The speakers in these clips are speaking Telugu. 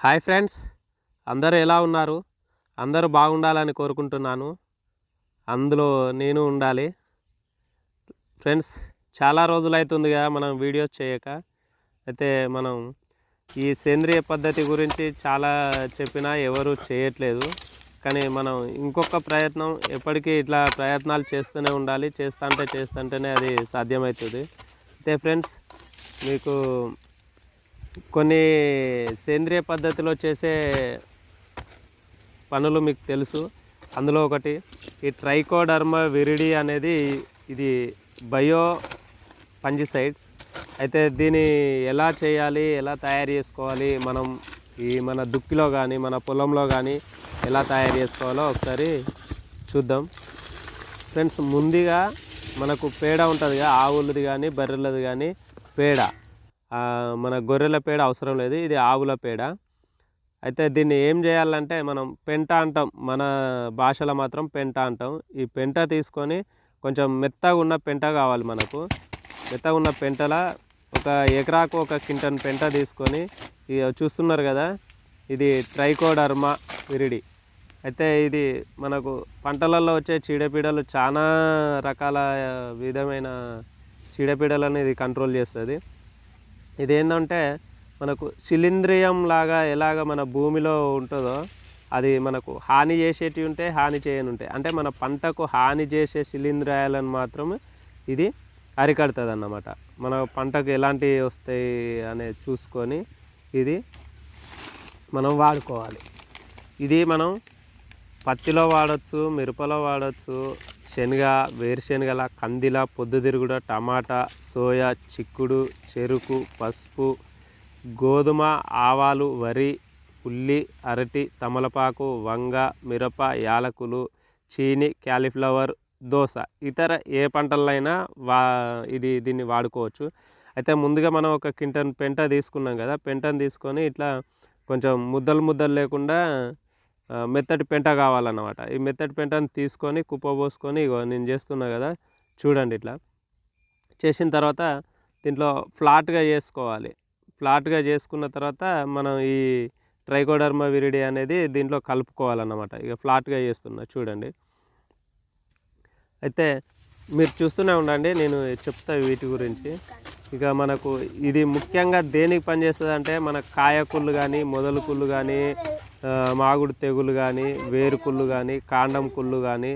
Hi friends. అందరూ ఎలా ఉన్నారు? అందరూ బాగుండాలని కోరుకుంటున్నాను. అందులో నేను ఉండాలి. ఫ్రెండ్స్ చాలా రోజులైతుందిగా మనం వీడియోస్ చేయక. అయితే మనం ఈ సేంద్రియ పద్ధతి గురించి చాలా చెప్పినా ఎవరు చేయట్లేదు. కానీ మనం ఇంకొక ప్రయత్నం ఎప్పటికీ ఇట్లా ప్రయత్నాలు చేస్తూనే ఉండాలి. చేస్తుంటే చేస్తుంటేనే అది సాధ్యమవుతుంది. అయితే ఫ్రెండ్స్ మీకు కొన్ని సేంద్రియ పద్ధతిలో చేసే పనులు మీకు తెలుసు. అందులో ఒకటి ఈ ట్రైకోడర్మ విరిడి అనేది ఇది బయో పంజిసైడ్స్ అయితే దీన్ని ఎలా చేయాలి ఎలా తయారు చేసుకోవాలి మనం ఈ మన దుక్కిలో కానీ మన పొలంలో కానీ ఎలా తయారు చేసుకోవాలో ఒకసారి చూద్దాం. ఫ్రెండ్స్ ముందుగా మనకు పేడ ఉంటుంది కదా ఆవులది కానీ బర్రెలది కానీ పేడ. మన గొర్రెల పేడ అవసరం లేదు ఇది ఆవుల పేడ. అయితే దీన్ని ఏం చేయాలంటే మనం పెంట అంటాం మన భాషలో మాత్రం పెంట అంటాం. ఈ పెంట తీసుకొని కొంచెం మెత్తగా ఉన్న పెంట కావాలి మనకు. మెత్తగా ఉన్న పెంటల ఒక ఎకరాకు ఒక కింటన్ పెంట తీసుకొని ఇక చూస్తున్నారు కదా ఇది ట్రైకోడర్మా విరిడి. అయితే ఇది మనకు పంటలలో వచ్చే చీడపీడలు చాలా రకాల విధమైన చీడపీడలను ఇది కంట్రోల్ చేస్తుంది. ఇదేంటంటే మనకు శిలీంద్రియం లాగా ఎలాగ మన భూమిలో ఉంటుందో అది మనకు హాని చేసేటివి ఉంటాయి హాని చేయని ఉంటాయి. అంటే మన పంటకు హాని చేసే శిలీంద్రాయాలను మాత్రమే ఇది అరికడుతుంది అన్నమాట మన పంటకు ఎలాంటివి వస్తాయి అనేది చూసుకొని ఇది మనం వాడుకోవాలి. ఇది మనం పత్తిలో వాడచ్చు మిరపలో వాడచ్చు శనగ వేరుశనగల కందిల పొద్దుతిరుగుడ టమాటా సోయా చిక్కుడు చెరుకు పసుపు గోధుమ ఆవాలు వరి ఉల్లి అరటి తమలపాకు వంగ మిరప యాలకులు చీని క్యాలీఫ్లవర్ దోశ. ఇతర ఏ పంటలైనా వా ఇది దీన్ని వాడుకోవచ్చు. అయితే ముందుగా మనం ఒక కింటన్ పెంట తీసుకున్నాం కదా పెంటను తీసుకొని ఇట్లా కొంచెం ముద్దలు ముద్దలు లేకుండా మెత్తటి పెంట కావాలన్నమాట. ఈ మెత్తటి పెంటను తీసుకొని కుప్ప పోసుకొని ఇగో నేను చేస్తున్నా కదా చూడండి ఇట్లా. చేసిన తర్వాత దీంట్లో ఫ్లాట్గా చేసుకోవాలి. ఫ్లాట్గా చేసుకున్న తర్వాత మనం ఈ ట్రైకోడర్మ విరిడి అనేది దీంట్లో కలుపుకోవాలన్నమాట. ఇక ఫ్లాట్గా చేస్తున్నా చూడండి. అయితే మీరు చూస్తూనే ఉండండి నేను చెప్తా వీటి గురించి. ఇక మనకు ఇది ముఖ్యంగా దేనికి పనిచేస్తుంది అంటే మన కాయ కుళ్ళు కానీ మొదలు కుళ్ళు కానీ మాగుడు తెగులు కానీ వేరు కుళ్ళు కానీ కాండం కుళ్ళు కానీ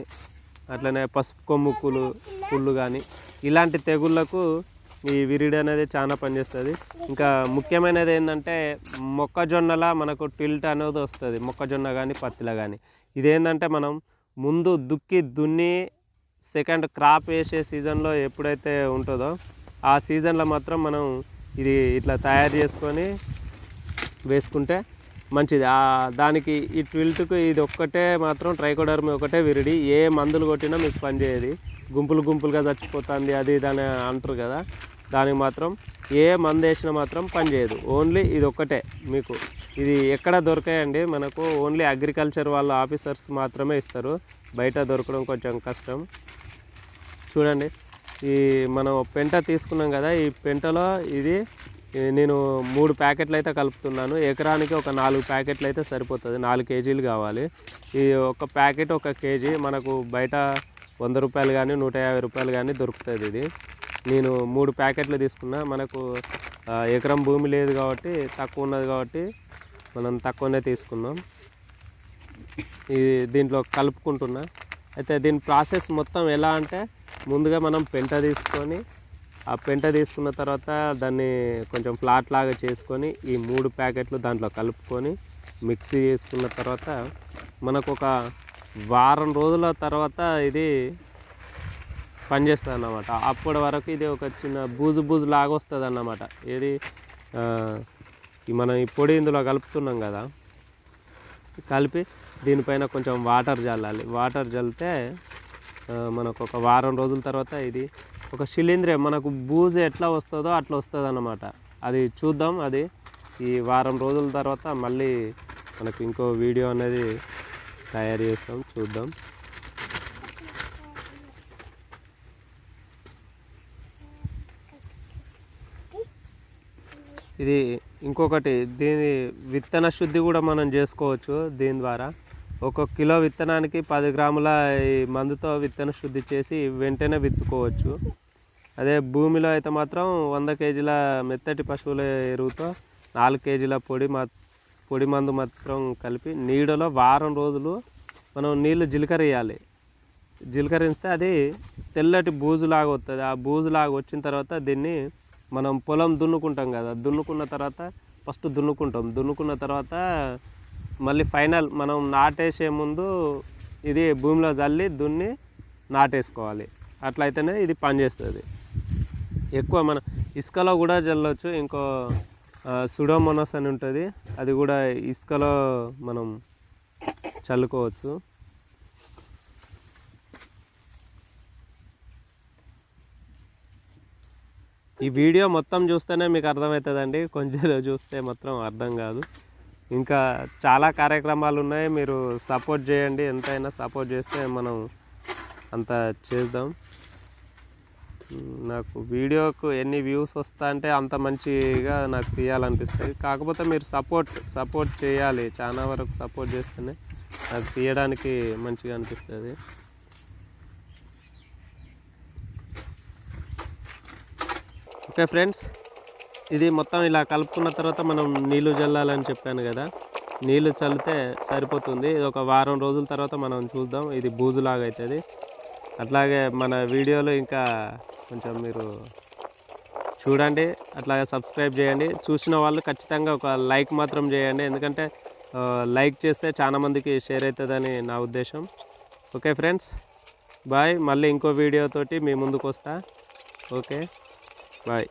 అట్లనే పసుపు కొమ్ము కుళ్ళు కుళ్ళు కానీ ఇలాంటి తెగుళ్ళకు ఈ విరిడి అనేది చాలా పనిచేస్తుంది. ఇంకా ముఖ్యమైనది ఏంటంటే మొక్కజొన్నలా మనకు టిల్ట్ అనేది వస్తుంది. మొక్కజొన్న కానీ పత్తిలో కానీ ఇదేంటంటే మనం ముందు దుక్కి దున్ని సెకండ్ క్రాప్ వేసే సీజన్లో ఎప్పుడైతే ఉంటుందో ఆ సీజన్లో మాత్రం మనం ఇది ఇట్లా తయారు చేసుకొని వేసుకుంటే మంచిది. దానికి ఈ ట్విల్ట్కు ఇది ఒక్కటే మాత్రం ట్రైకోడర్మి ఒకటే విరిడి. ఏ మందులు కొట్టినా మీకు పనిచేయదు గుంపులు గుంపులుగా చచ్చిపోతుంది అది దాని అంటారు కదా. దానికి మాత్రం ఏ మందు వేసినా మాత్రం పనిచేయదు ఓన్లీ ఇది ఒక్కటే మీకు. ఇది ఎక్కడ దొరకాయండి? మనకు ఓన్లీ అగ్రికల్చర్ వాళ్ళ ఆఫీసర్స్ మాత్రమే ఇస్తారు. బయట దొరకడం కొంచెం కష్టం. చూడండి. ఈ మనం పెంట తీసుకున్నాం కదా ఈ పెంటలో ఇది నేను మూడు ప్యాకెట్లు అయితే కలుపుతున్నాను. ఎకరానికి ఒక నాలుగు ప్యాకెట్లు అయితే సరిపోతుంది. నాలుగు కేజీలు కావాలి. ఈ ఒక ప్యాకెట్ ఒక కేజీ మనకు బయట వంద రూపాయలు కానీ నూట యాభై రూపాయలు కానీ దొరుకుతుంది ఇది. నేను మూడు ప్యాకెట్లు తీసుకున్నా. మనకు ఎకరం భూమి లేదు కాబట్టి తక్కువ ఉన్నది కాబట్టి మనం తక్కువనే తీసుకున్నాం. ఇది దీంట్లో కలుపుకుంటున్నా. అయితే దీని ప్రాసెస్ మొత్తం ఎలా అంటే ముందుగా మనం పెంట తీసుకొని ఆ పెంట తీసుకున్న తర్వాత దాన్ని కొంచెం ఫ్లాట్ లాగా చేసుకొని ఈ మూడు ప్యాకెట్లు దాంట్లో కలుపుకొని మిక్సీ చేసుకున్న తర్వాత మనకు ఒక వారం రోజుల తర్వాత ఇది పనిచేస్తుంది అన్నమాట అప్పటి వరకు ఇది ఒక చిన్న బూజు బూజు లాగా వస్తుంది అన్నమాట ఏది మనం ఈ పొడి ఇందులో కలుపుతున్నాం కదా కలిపి దీనిపైన కొంచెం వాటర్ చల్లాలి వాటర్ చల్లితే మనకు ఒక వారం రోజుల తర్వాత ఇది ఒక శిలీంద్రం మనకు బూజు ఎట్లా వస్తుందో అట్లా వస్తుంది అన్నమాట అది చూద్దాం. అది ఈ వారం రోజుల తర్వాత మళ్ళీ మనకు ఇంకో వీడియో అనేది తయారు చేస్తాం. చూద్దాం. ఇది ఇంకొకటి. దీని విత్తన శుద్ధి కూడా మనం చేసుకోవచ్చు దీని ద్వారా. ఒక కిలో విత్తనానికి పది గ్రాముల ఈ మందుతో విత్తన శుద్ధి చేసి వెంటనే విత్తుకోవచ్చు. అదే భూమిలో అయితే మాత్రం వంద కేజీల మెత్తటి పశువుల ఎరువుతో నాలుగు కేజీల పొడి మా పొడి మందు మాత్రం కలిపి నీడలో వారం రోజులు మనం నీళ్ళు జీలకరేయాలి జీలకరిస్తే అది తెల్లటి బూజులాగా వస్తుంది ఆ బూజులాగా వచ్చిన తర్వాత దీన్ని మనం పొలం దున్నుకుంటాం కదా దున్నుకున్న తర్వాత ఫస్ట్ దున్నుకుంటాం. దున్నుకున్న తర్వాత మళ్ళీ ఫైనల్ మనం నాటేసే ముందు ఇది భూమిలో చల్లి దున్ని నాటేసుకోవాలి. అట్లయితేనే ఇది పనిచేస్తుంది ఎక్కువ మన ఇసుకలో కూడా చల్లవచ్చు ఇంకో సుడోమోనస్ అని ఉంటుంది. అది కూడా ఇసుకలో మనం చల్లుకోవచ్చు. ఈ వీడియో మొత్తం చూస్తేనే మీకు అర్థమవుతుందండి. కొంచెం చూస్తే మాత్రం అర్థం కాదు. ఇంకా చాలా కార్యక్రమాలు ఉన్నాయి మీరు సపోర్ట్ చేయండి. ఎంతైనా సపోర్ట్ చేస్తే మనం అంత చేద్దాం. నాకు వీడియోకు ఎన్ని వ్యూస్ వస్తా అంటే అంత మంచిగా నాకు తీయాలనిపిస్తుంది. కాకపోతే మీరు సపోర్ట్ సపోర్ట్ చేయాలి. చాలా వరకు సపోర్ట్ చేస్తేనే నాకు తీయడానికి మంచిగా అనిపిస్తుంది. ఓకే ఫ్రెండ్స్ ఇది మొత్తం ఇలా కలుపుకున్న తర్వాత మనం నీళ్ళు చల్లాలని చెప్పాను కదా. నీళ్ళు చల్లితే సరిపోతుంది. ఇది ఒక వారం రోజుల తర్వాత మనం చూద్దాం. ఇది బూజులాగా అవుతుంది అట్లాగే మన వీడియోలో ఇంకా కొంచెం మీరు చూడండి. అట్లాగే సబ్స్క్రైబ్ చేయండి. చూసిన వాళ్ళు ఖచ్చితంగా ఒక లైక్ మాత్రం చేయండి. ఎందుకంటే లైక్ చేస్తే చాలామందికి షేర్ అవుతుందని నా ఉద్దేశం. Okay friends. బాయ్. మళ్ళీ ఇంకో వీడియోతోటి మీ ముందుకు వస్తా ఓకే. బాయ్.